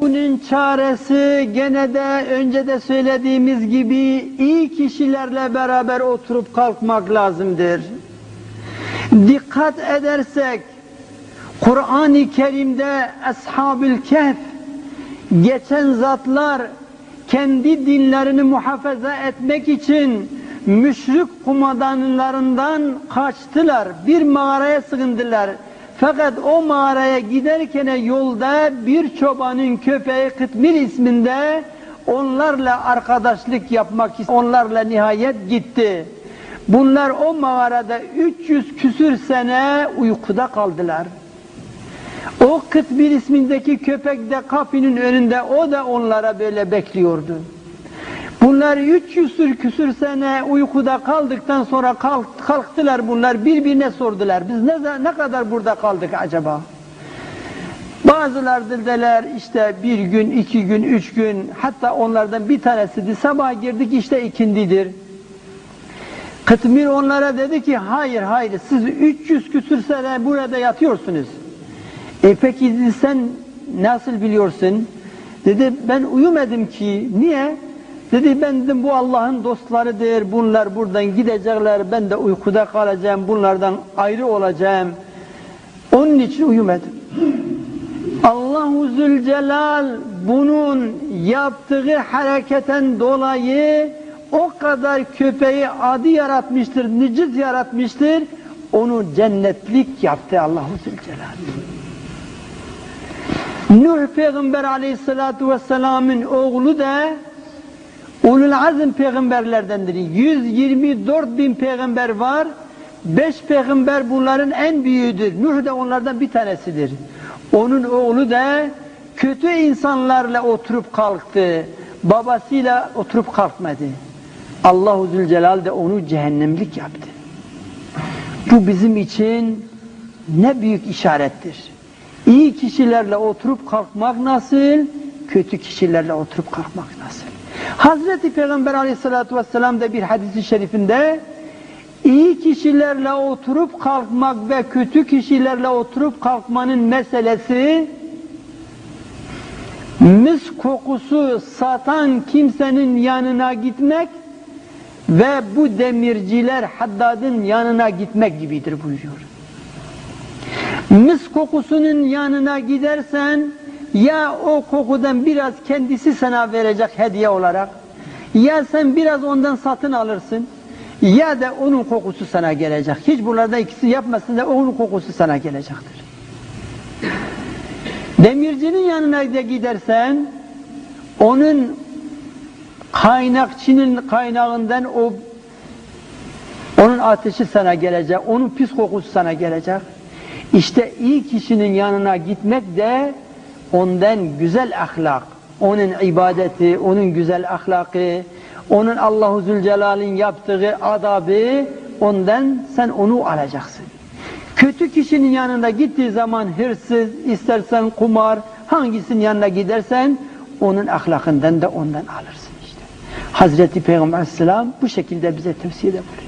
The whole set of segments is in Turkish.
bunun çaresi gene de önce de söylediğimiz gibi iyi kişilerle beraber oturup kalkmak lazımdır. Dikkat edersek Kur'an-ı Kerim'de Ashab-ül Kehf geçen zatlar kendi dinlerini muhafaza etmek için müşrik kumandanlarından kaçtılar. Bir mağaraya sığındılar. Fakat o mağaraya giderken yolda bir çobanın köpeği Kıtmir isminde onlarla arkadaşlık yapmak için onlarla nihayet gitti. Bunlar o mağarada 300 küsür sene uykuda kaldılar. O Kıtmir ismindeki köpek de kapının önünde o da onlara böyle bekliyordu. Bunlar 300 küsür sene uykuda kaldıktan sonra kalk, kalktılar bunlar birbirine sordular. Biz ne, ne kadar burada kaldık acaba? Bazılar dediler işte bir gün, iki gün, üç gün hatta onlardan bir tanesiydi. Sabah girdik işte ikindidir. Kıtmir onlara dedi ki hayır hayır siz 300 küsür sene burada yatıyorsunuz. E peki sen nasıl biliyorsun? Dedi ben uyumadım ki. Niye? Dedi ben dedim bu Allah'ın dostlarıdır. Bunlar buradan gidecekler. Ben de uykuda kalacağım. Bunlardan ayrı olacağım. Onun için uyumadım. Allahu Zülcelal bunun yaptığı hareketen dolayı o kadar köpeği adi yaratmıştır, niciz yaratmıştır. Onu cennetlik yaptı Allahu Zülcelal. Nuh peygamber aleyhissalatu vesselamın oğlu da ulul azm peygamberlerdendir. 124 bin peygamber var. 5 peygamber bunların en büyüğüdür. Nuh da onlardan bir tanesidir. Onun oğlu da kötü insanlarla oturup kalktı. Babasıyla oturup kalkmadı. Allahu Zülcelal de onu cehennemlik yaptı. Bu bizim için ne büyük işarettir. İyi kişilerle oturup kalkmak nasıl? Kötü kişilerle oturup kalkmak nasıl? Hazreti Peygamber aleyhissalatü vesselam da bir hadisi şerifinde iyi kişilerle oturup kalkmak ve kötü kişilerle oturup kalkmanın meselesi mis kokusu satan kimsenin yanına gitmek ve bu demirciler Haddad'ın yanına gitmek gibidir buyuruyor. Mis kokusunun yanına gidersen ya o kokudan biraz kendisi sana verecek hediye olarak ya sen biraz ondan satın alırsın ya da onun kokusu sana gelecek. Hiç bunlardan ikisi yapmasın da onun kokusu sana gelecektir. Demircinin yanına da gidersen onun kaynakçının kaynağından o onun ateşi sana gelecek, onun pis kokusu sana gelecek. İşte iyi kişinin yanına gitmek de ondan güzel ahlak, onun ibadeti, onun güzel ahlakı, onun Allahu Zülcelal'in yaptığı adabı ondan sen onu alacaksın. Kötü kişinin yanında gittiği zaman hırsız, istersen kumar, hangisinin yanına gidersen onun ahlakından da ondan alırsın işte. Hazreti Peygamber Aleyhisselam bu şekilde bize tavsiyede bulunuyor.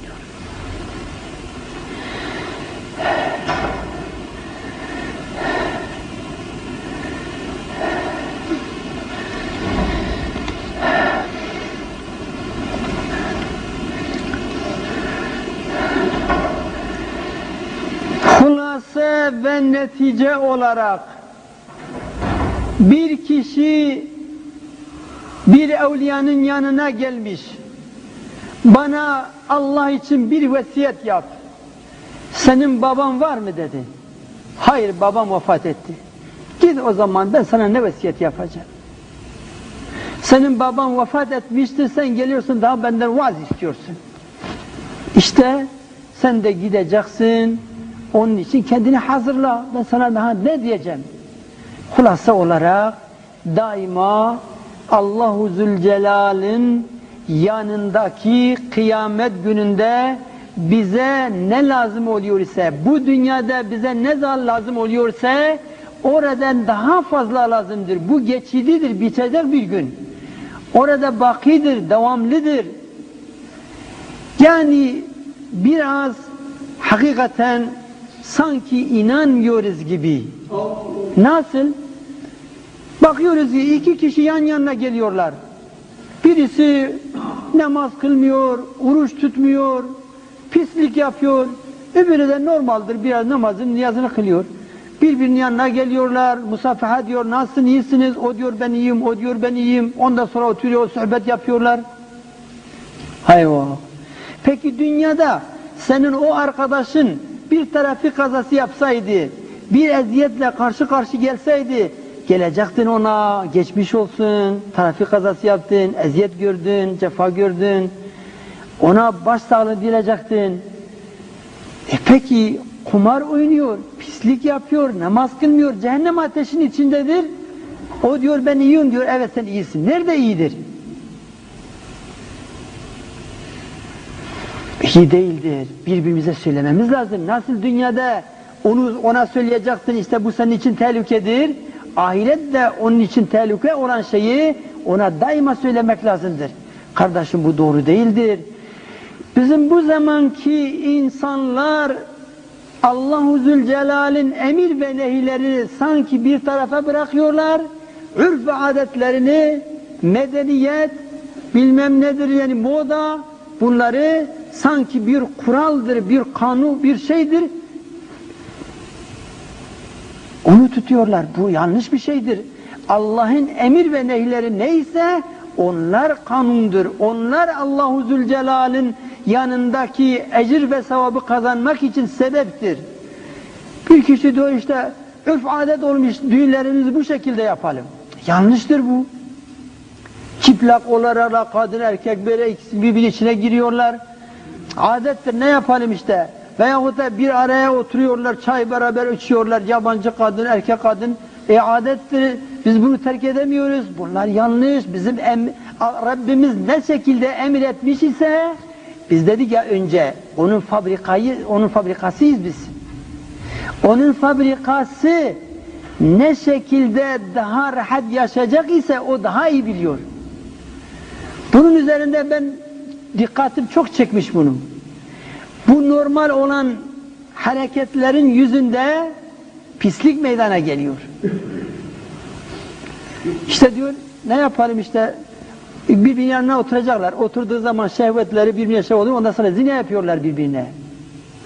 Hulasa ve netice olarak bir kişi bir evliyanın yanına gelmiş. Bana Allah için bir vesiyet yap. Senin baban var mı dedi. Hayır babam vefat etti. Git o zaman ben sana ne vesiyet yapacağım. Senin baban vefat etmiştir sen geliyorsun daha benden vaaz istiyorsun. İşte sen de gideceksin. Onun için kendini hazırla. Ben sana daha ne diyeceğim? Hulasa olarak daima Allahu Zülcelal'in yanındaki kıyamet gününde bize ne lazım oluyor ise, bu dünyada bize ne lazım oluyorsa oradan daha fazla lazımdır. Bu geçicidir, bitecek bir gün. Orada bakidir, devamlıdır. Yani biraz hakikaten sanki inanmıyoruz gibi. Nasıl? Bakıyoruz ki iki kişi yan yana geliyorlar. Birisi namaz kılmıyor, oruç tutmuyor, pislik yapıyor. Öbürü de normaldir biraz namazın niyazını kılıyor. Birbirinin yanına geliyorlar, musafaha diyor, nasılsın, iyisiniz? O diyor ben iyiyim, o diyor ben iyiyim. Ondan sonra oturuyor, sohbet yapıyorlar. Hayva. Peki dünyada senin o arkadaşın bir trafik kazası yapsaydı, bir eziyetle karşı karşı gelseydi, gelecektin ona, geçmiş olsun, trafik kazası yaptın, eziyet gördün, cefa gördün, ona başsağlığı dileyecektin. E peki kumar oynuyor, pislik yapıyor, namaz kılmıyor, cehennem ateşinin içindedir. O diyor ben iyiyim diyor, evet sen iyisin. Nerede iyidir? İyi değildir. Birbirimize söylememiz lazım. Nasıl dünyada onu ona söyleyeceksin işte bu senin için tehlikedir. Ahiret de onun için tehlike olan şeyi ona daima söylemek lazımdır. Kardeşim bu doğru değildir. Bizim bu zamanki insanlar Allahu Zülcelal'in emir ve nehilerini sanki bir tarafa bırakıyorlar. Ürf ve adetlerini, medeniyet, bilmem nedir yani moda bunları sanki bir kuraldır, bir kanun, bir şeydir. Onu tutuyorlar. Bu yanlış bir şeydir. Allah'ın emir ve nehirleri neyse onlar kanundur. Onlar Allahu Zülcelal'in yanındaki ecir ve sevabı kazanmak için sebeptir. Bir kişi diyor işte örf adet olmuş düğünlerimizi bu şekilde yapalım. Yanlıştır bu. Çıplak olarak kadın erkek böyle ikisi birbirinin içine giriyorlar. Adettir ne yapalım işte. Veyahut da bir araya oturuyorlar, çay beraber içiyorlar, yabancı kadın, erkek kadın. E adettir, biz bunu terk edemiyoruz. Bunlar yanlış. Bizim em, Rabbimiz ne şekilde emretmiş ise biz dedik ya önce onun fabrikayı, onun fabrikasıyız biz. Onun fabrikası ne şekilde daha rahat yaşayacak ise o daha iyi biliyor. Bunun üzerinde ben dikkatim çok çekmiş bunu. Bu normal olan hareketlerin yüzünde pislik meydana geliyor. İşte diyor ne yapalım işte birbirinin yanına oturacaklar. Oturduğu zaman şehvetleri birbirine şey oluyor. Ondan sonra zina yapıyorlar birbirine.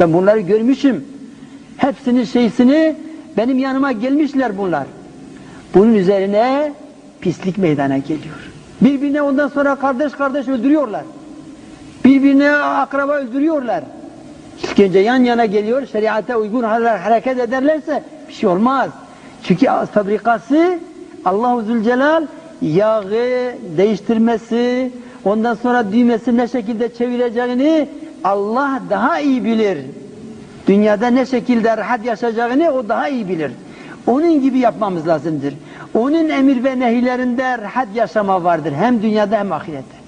Ben bunları görmüşüm. Hepsinin şeysini benim yanıma gelmişler bunlar. Bunun üzerine pislik meydana geliyor. Birbirine ondan sonra kardeş kardeş öldürüyorlar. Birbirine akraba öldürüyorlar. Önce yan yana geliyor, şeriata uygun hareket ederlerse bir şey olmaz. Çünkü fabrikası Allahu Zülcelal yağı değiştirmesi, ondan sonra düğmesi ne şekilde çevireceğini Allah daha iyi bilir. Dünyada ne şekilde rahat yaşayacağını o daha iyi bilir. Onun gibi yapmamız lazımdır. Onun emir ve nehirlerinde rahat yaşama vardır. Hem dünyada hem ahirette.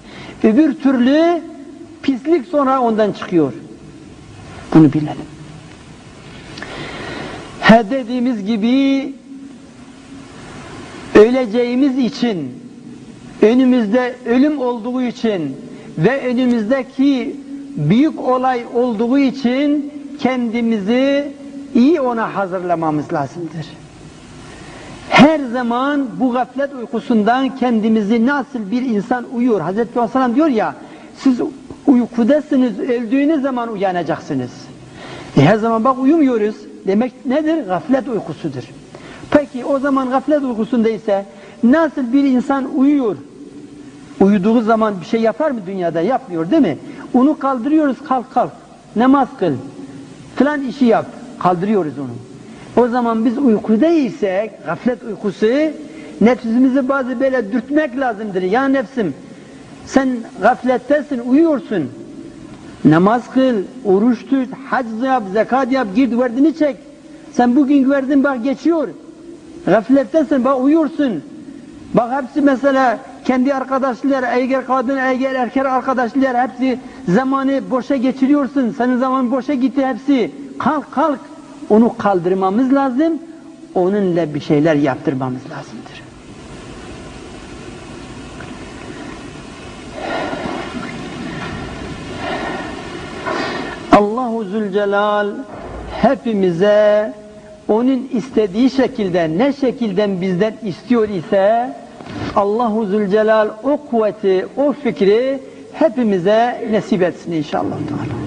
Öbür türlü pislik sonra ondan çıkıyor. Bunu bilelim. He dediğimiz gibi öleceğimiz için önümüzde ölüm olduğu için ve önümüzdeki büyük olay olduğu için kendimizi iyi ona hazırlamamız lazımdır. Her zaman bu gaflet uykusundan kendimizi nasıl bir insan uyuyor. Hazreti Aleyhisselam diyor ya siz uykudasınız, öldüğünüz zaman uyanacaksınız. E her zaman bak uyumuyoruz. Demek nedir? Gaflet uykusudur. Peki o zaman gaflet uykusunda ise nasıl bir insan uyuyor? Uyuduğu zaman bir şey yapar mı dünyada? Yapmıyor değil mi? Onu kaldırıyoruz kalk kalk. Namaz kıl. Filan işi yap. Kaldırıyoruz onu. O zaman biz uykudaysak, gaflet uykusu, nefsimizi bazı böyle dürtmek lazımdır. Ya nefsim, sen gaflettesin, uyuyorsun. Namaz kıl, oruç tut, hac yap, zekat yap, gir verdini çek. Sen bugün verdin bak geçiyor. Gaflettesin, bak uyuyorsun. Bak hepsi mesela kendi arkadaşlar, eğer kadın, eğer erkek arkadaşlar hepsi zamanı boşa geçiriyorsun. Senin zaman boşa gitti hepsi. Kalk kalk. Onu kaldırmamız lazım. Onunla bir şeyler yaptırmamız lazımdır. Allahu Zülcelal hepimize onun istediği şekilde ne şekilden bizden istiyor ise Allahu Zülcelal o kuvveti, o fikri hepimize nasip etsin inşallah. Teala.